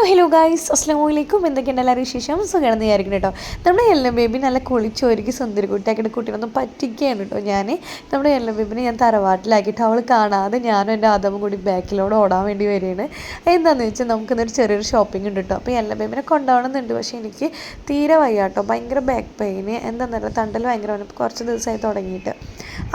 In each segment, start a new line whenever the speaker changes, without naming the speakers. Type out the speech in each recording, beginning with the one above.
Hello hello guys അസ്ലാം വലൈക്കും എന്തൊക്കെയുണ്ട് എല്ലാവരും വിശേഷം? സുഖമാണെന്ന് വിചാരിക്കണം കേട്ടോ. നമ്മുടെ എല്ലാം ബേബി നല്ല കുളിച്ചൊരുക്കി സുന്ദരി കുട്ടിയാക്കിയിട്ട് കുട്ടീനൊന്നും പറ്റിക്കുകയാണ് കേട്ടോ ഞാൻ നമ്മുടെ എല്ലാം ബേബിനെ ഞാൻ തറവാട്ടിലാക്കിയിട്ട് അവൾ കാണാതെ ഞാനും എന്റെ ആദവും കൂടി ബാക്കിലോട് ഓടാൻ വേണ്ടി വരികയാണ്. എന്താണെന്ന് വെച്ചാൽ നമുക്ക് ഇന്നൊരു ചെറിയൊരു ഷോപ്പിംഗ് ഉണ്ട് കേട്ടോ. അപ്പോൾ എല്ലാം ബേബിനെ കൊണ്ടുപോകണമെന്നുണ്ട്. പക്ഷേ എനിക്ക് തീരെ വയ്യാട്ടോ ഭയങ്കര ബാക്ക് പെയിന് എന്താണെന്നല്ല തണ്ടൽ ഭയങ്കര കുറച്ച് ദിവസമായി തുടങ്ങിയിട്ട്.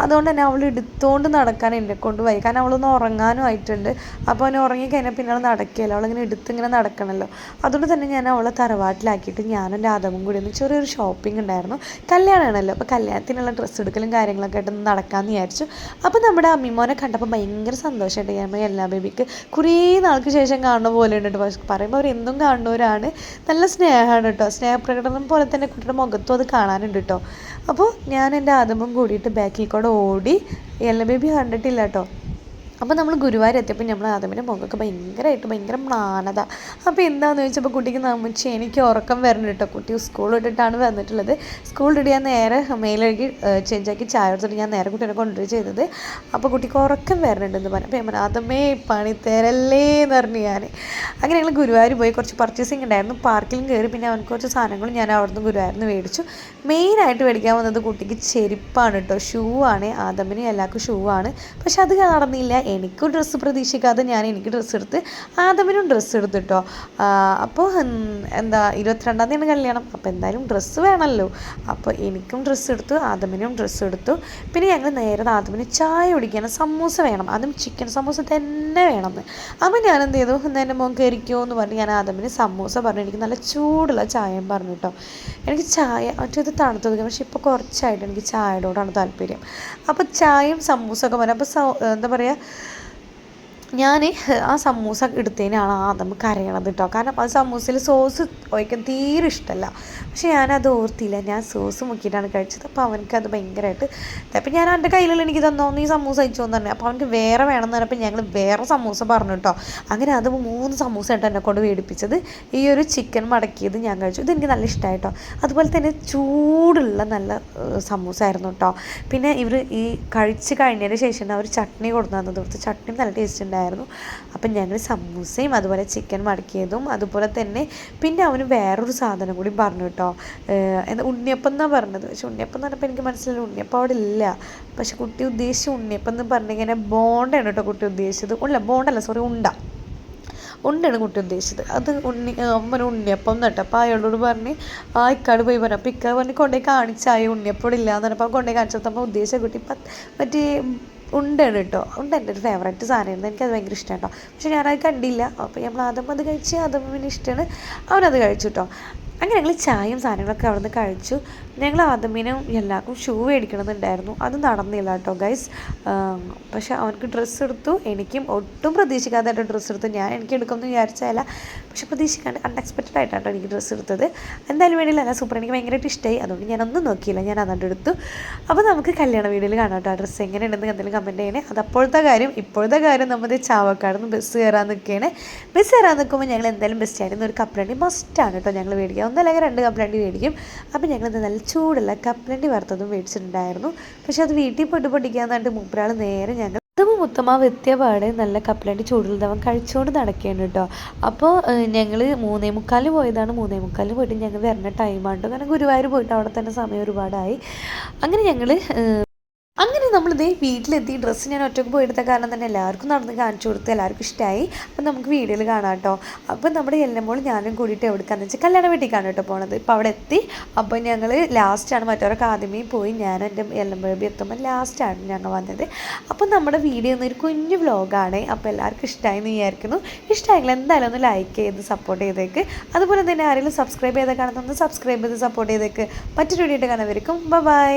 അതുകൊണ്ട് തന്നെ അവൾ എടുത്തുകൊണ്ട് നടക്കാൻ എന്നെ കൊണ്ട് കാരണം അവളൊന്ന് ഉറങ്ങാനും ആയിട്ടുണ്ട്. അപ്പോൾ അവനെ ഉറങ്ങിക്കഴിഞ്ഞാൽ പിന്നെ അവൾ നടക്കുകയല്ല അവളിങ്ങനെ എടുത്ത് ഇങ്ങനെ നടക്കണമല്ലോ അതുകൊണ്ട് തന്നെ ഞാൻ അവളെ തറവാട്ടിലാക്കിയിട്ട് ഞാനും രാധവും കൂടി ഒന്ന് ചെറിയൊരു ഷോപ്പിംഗ് ഉണ്ടായിരുന്നു. കല്യാണമാണല്ലോ അപ്പോൾ കല്യാണത്തിനുള്ള ഡ്രസ്സ് എടുക്കലും കാര്യങ്ങളൊക്കെ ആയിട്ട് ഒന്ന് നടക്കാമെന്ന് വിചാരിച്ചു. അപ്പോൾ നമ്മുടെ അമ്മിമോനെ കണ്ടപ്പോൾ ഭയങ്കര സന്തോഷമായിട്ട് ഞാൻ എല്ലാ ബേബിക്ക് കുറേ നാൾക്ക് ശേഷം കാണുന്ന പോലെ ഉണ്ട് പക്ഷെ പറയുമ്പോൾ അവർ എന്തും കാണുന്നവരാണ്. നല്ല സ്നേഹമാണ് കേട്ടോ. സ്നേഹപ്രകടനം പോലെ തന്നെ കുട്ടിയുടെ മുഖത്തും അത് കാണാനുണ്ട് കേട്ടോ. അപ്പോൾ ഞാൻ എന്റെ ആദമും കൂടിയിട്ട് ബാക്കിൽ കൂടെ ഓടി എല്ല ബേബി കണ്ടിട്ടില്ല കേട്ടോ അപ്പോൾ നമ്മൾ ഗുരുവായൂർ എത്തിയപ്പോൾ നമ്മൾ ആദമിന്റെ മുഖമൊക്കെ ഭയങ്കരമായിട്ട് ഭയങ്കര മ്ലാനത. അപ്പോൾ എന്താണെന്ന് ചോദിച്ചപ്പോൾ കുട്ടിക്ക് നമ്മച്ച് എനിക്ക് ഉറക്കം വരണം കേട്ടോ കുട്ടി സ്കൂൾ വിട്ടിട്ടാണ് വന്നിട്ടുള്ളത്. സ്കൂൾ വിട്ട് ഞാൻ നേരെ മേലഴുകി ചേഞ്ചാക്കി ചായ എടുത്തിട്ട് ഞാൻ നേരെ കുട്ടീനെ കൊണ്ടുവരിക ചെയ്തത്. അപ്പോൾ കുട്ടിക്ക് ഉറക്കം വരണുണ്ടെന്ന് പറഞ്ഞു. അപ്പോൾ ഞാൻ ആദമേ പണി തരല്ലേ എന്ന് പറഞ്ഞു ഞാൻ അങ്ങനെ ഞങ്ങൾ ഗുരുവായൂർ പോയി. കുറച്ച് പർച്ചേസിങ് ഉണ്ടായിരുന്നു. പാർക്കിലും കയറി പിന്നെ അവൻ കുറച്ച് സാധനങ്ങളും ഞാൻ അവിടുന്ന് ഗുരുവായൂരിൽ നിന്ന് മേടിച്ചു. മെയിനായിട്ട് മേടിക്കാൻ വന്നത് കുട്ടിക്ക് ചെരുപ്പാണ് കേട്ടോ ഷൂ ആണ്. ആദമിന് എല്ലാവർക്കും ഷൂ ആണ്. പക്ഷെ അത് നടന്നില്ല. എനിക്കും ഡ്രസ്സ് പ്രതീക്ഷിക്കാതെ ഞാൻ എനിക്ക് ഡ്രസ്സ് എടുത്ത് ആദമിനും ഡ്രസ്സ് എടുത്തിട്ടോ അപ്പോൾ എന്താ ഇരുപത്തിരണ്ടാം തീയതി കല്യാണം. അപ്പോൾ എന്തായാലും ഡ്രസ്സ് വേണമല്ലോ അപ്പോൾ എനിക്കും ഡ്രസ്സ് എടുത്തു ആദമിനും ഡ്രസ്സ് എടുത്തു. പിന്നെ ഞങ്ങൾ നേരെ ആദമിന് ചായ കുടിക്കാൻ സമൂസ വേണം. അതും ചിക്കൻ സമൂസ തന്നെ വേണമെന്ന് അപ്പോൾ ഞാൻ എന്ത് ചെയ്തു? എന്റെ മോൻ കയറിക്കോ എന്ന് പറഞ്ഞ് ഞാൻ ആദമിന് സമൂസ പറഞ്ഞു. എനിക്ക് നല്ല ചൂടുള്ള ചായയും പറഞ്ഞു കേട്ടോ എനിക്ക് ചായ മറ്റേത് തണുത്തത് പക്ഷേ ഇപ്പോൾ കുറച്ചായിട്ട് എനിക്ക് ചായയോടാണ് താല്പര്യം. അപ്പോൾ ചായയും സമൂസ ഒക്കെ പറഞ്ഞു അപ്പോൾ എന്താ പറയുക ഞാൻ ആ സമൂസ എടുത്തതിനാണ് ആദ്യം കരയണത് കേട്ടോ കാരണം ആ സമൂസയിൽ സോസ് ഒഴിക്കാൻ തീരെ ഇഷ്ടമല്ല പക്ഷെ ഞാനത് ഓർത്തില്ല. ഞാൻ സോസ് മുക്കിയിട്ടാണ് കഴിച്ചത്. അപ്പോൾ അവനക്ക് അത് ഭയങ്കരമായിട്ട് അപ്പം ഞാൻ എന്റെ കയ്യിലുള്ള എനിക്ക് തന്നോ? നീ സമൂസ അയച്ചോന്ന് തന്നെ അപ്പോൾ അവനക്ക് വേറെ വേണം എന്ന് പറഞ്ഞപ്പോൾ ഞങ്ങൾ വേറെ സമൂസ പറഞ്ഞു കേട്ടോ അങ്ങനെ അത് മൂന്ന് സമൂസ ആയിട്ട് എന്നെ കൊണ്ട് വേടിപ്പിച്ചത്. ഈ ഒരു ചിക്കൻ മടക്കിയത് ഞാൻ കഴിച്ചു. ഇതെനിക്ക് നല്ല ഇഷ്ടമായിട്ടോ അതുപോലെ തന്നെ ചൂടുള്ള നല്ല സമൂസ ആയിരുന്നു കേട്ടോ പിന്നെ ഇവർ ഈ കഴിച്ച് കഴിഞ്ഞതിന് ശേഷം അവർ ചട്നി കൊടുത്തു തന്നത്. കൊടുത്ത് ചട്നി നല്ല ടേസ്റ്റ് ഉണ്ടായിരുന്നു. അപ്പം ഞങ്ങൾ സമൂസയും അതുപോലെ ചിക്കൻ മടക്കിയതും അതുപോലെ തന്നെ പിന്നെ അവന് വേറൊരു സാധനം കൂടി പറഞ്ഞു കേട്ടോ എന്താ ഉണ്ണിയപ്പം എന്നാണ് പറഞ്ഞത്? പക്ഷെ ഉണ്ണിയപ്പം എന്ന് പറഞ്ഞപ്പോൾ എനിക്ക് മനസ്സിലായി ഉണ്ണിയപ്പം അവിടെ ഇല്ല. പക്ഷെ കുട്ടി ഉദ്ദേശിച്ച ഉണ്ണിയപ്പം എന്ന് പറഞ്ഞിങ്ങനെ ബോണ്ടാണ് കേട്ടോ കുട്ടി ഉദ്ദേശിച്ചത്. ഉള്ള ബോണ്ടല്ല സോറി ഉണ്ട. ഉണ്ടാണ് കുട്ടി ഉദ്ദേശിച്ചത്. അത് ഉണ്ണി അമ്മ ഉണ്ണിയപ്പം എന്നിട്ട് അപ്പോൾ അയാളോട് പറഞ്ഞ് ആ ഇക്കാട് പോയി പറഞ്ഞു. അപ്പോൾ ഇക്കാട് പറഞ്ഞ് കൊണ്ടേ കാണിച്ചായി ഉണ്ണിയപ്പം ഇല്ല എന്ന് പറഞ്ഞപ്പോൾ കൊണ്ടേ കാണിച്ചപ്പോൾ ഉദ്ദേശിച്ച കുട്ടി മറ്റേ ഉണ്ടാണ് കേട്ടോ. ഉണ്ട് എന്റെ ഒരു ഫേവറേറ്റ് സാധനമായിരുന്നു എനിക്കത് ഭയങ്കര ഇഷ്ടമാണ് കേട്ടോ. പക്ഷെ ഞാനത് കണ്ടില്ല. അപ്പോൾ നമ്മൾ ആദ്യം അത് കഴിച്ച് അതും പിന്നെ ഇഷ്ടമാണ്. അവനത് കഴിച്ചു കേട്ടോ. അങ്ങനെ ഞങ്ങൾ ചായയും സാധനങ്ങളൊക്കെ അവിടെ നിന്ന് കഴിച്ചു. ഞങ്ങൾ ആദമീനും എല്ലാവർക്കും ഷൂ മേടിക്കണമെന്നുണ്ടായിരുന്നു. അത് നടന്നില്ല കേട്ടോ ഗൈസ് പക്ഷെ അവനക്ക് ഡ്രസ്സ് എടുത്തു. എനിക്കും ഒട്ടും പ്രതീക്ഷിക്കാതെ ഡ്രസ്സ് എടുത്തു. ഞാൻ എനിക്ക് എടുക്കുമെന്ന് വിചാരിച്ചതല്ല. പക്ഷെ പ്രതീക്ഷിക്കാണ്ട് അൺഎക്സ്പെക്റ്റഡ് ആയിട്ടാണ് എനിക്ക് ഡ്രസ്സ് എടുത്തത്. എന്തായാലും വേണ്ടിയില്ല. അല്ല സൂപ്പർ എനിക്ക് ഭയങ്കരമായിട്ട് ഇഷ്ടമായി അതുകൊണ്ട് ഞാനൊന്നും നോക്കിയില്ല. ഞാൻ അതുകൊണ്ട് എടുത്തു. അപ്പോൾ നമുക്ക് കല്യാണ വീഡിയോയിൽ കാണാം കേട്ടോ. ഡ്രസ്സ് എങ്ങനെയുണ്ടെന്ന് എന്തെങ്കിലും കമന്റ് ചെയ്യണേ. അത് അപ്പോഴത്തെ കാര്യം. ഇപ്പോഴത്തെ കാര്യം നമ്മുടെ ചാവക്കാട് നിന്ന് ബസ് കയറാൻ നിൽക്കുകയാണ് ബസ് കയറാൻ നിൽക്കുമ്പോൾ ഞങ്ങൾ എന്തായാലും ബസ് സ്റ്റാൻഡിൽ ഒരു കപ്പലണ്ടി മസ്റ്റാണ് കേട്ടോ ഞങ്ങൾ മേടിക്കുക ഒന്നല്ലെങ്കിൽ രണ്ട് കപ്പലണ്ടി മേടിക്കും. അപ്പോൾ ഞങ്ങൾ നല്ല ചൂടുള്ള കപ്പലണ്ടി വറുത്തതും മേടിച്ചിട്ടുണ്ടായിരുന്നു. പക്ഷെ അത് വീട്ടിൽ പൊട്ടി പൊട്ടിക്കാൻ പറഞ്ഞിട്ട് മൂപ്പരാൾ നേരെ ഞങ്ങൾ അതും മുത്തമ്മ വെത്തിയപാടെ നല്ല കപ്പലണ്ടി ചൂടുള്ളതവൻ കഴിച്ചുകൊണ്ട് നടക്കുകയാണ് കേട്ടോ അപ്പോൾ ഞങ്ങൾ മൂന്നേ മുക്കാൽ പോയതാണ്. മൂന്നേ മുക്കാൽ പോയിട്ട് ഞങ്ങൾ വരുന്ന ടൈമാണ് കാരണം ഗുരുവായൂർ പോയിട്ട് അവിടെ തന്നെ സമയം ഒരുപാടായി. അങ്ങനെ ഞങ്ങൾ നമ്മളിതേ വീട്ടിലെത്തി ഡ്രസ്സ് ഞാൻ ഒറ്റയ്ക്ക് പോയെടുത്ത കാരണം തന്നെ എല്ലാവർക്കും നടന്ന് കാണിച്ചു കൊടുത്ത് എല്ലാവർക്കും ഇഷ്ടമായി അപ്പം നമുക്ക് വീഡിയോയിൽ കാണാം കേട്ടോ അപ്പം നമ്മുടെ എല്ലമ്പോൾ ഞാനും കൂടിയിട്ട് എവിടെക്കാന്ന് വെച്ചാൽ കല്യാണ വീട്ടിലേക്കാണ് കേട്ടോ പോണത്. ഇപ്പം അവിടെ എത്തി. അപ്പോൾ ഞങ്ങൾ ലാസ്റ്റാണ് മറ്റവരൊക്കെ ആദ്യമേ പോയി. ഞാൻ എന്റെ എല്ലമ്പഴബി എത്തുമ്പോൾ ലാസ്റ്റാണ് ഞങ്ങൾ വന്നത്. അപ്പം നമ്മുടെ വീഡിയോ എന്നൊരു കുഞ്ഞു വ്ലോഗാണ് അപ്പോൾ എല്ലാവർക്കും ഇഷ്ടമായി എന്ന് വിചാരിക്കുന്നു. ഇഷ്ടമായെങ്കിൽ എന്തായാലും ഒന്ന് ലൈക്ക് ചെയ്ത് സപ്പോർട്ട് ചെയ്തേക്ക്. അതുപോലെ തന്നെ ആരെങ്കിലും സബ്സ്ക്രൈബ് ചെയ്താൽ കാണുന്ന ഒന്ന് സബ്സ്ക്രൈബ് ചെയ്ത് സപ്പോർട്ട് ചെയ്തേക്ക്. മറ്റൊരു വീഡിയോ കാണാൻ ബൈ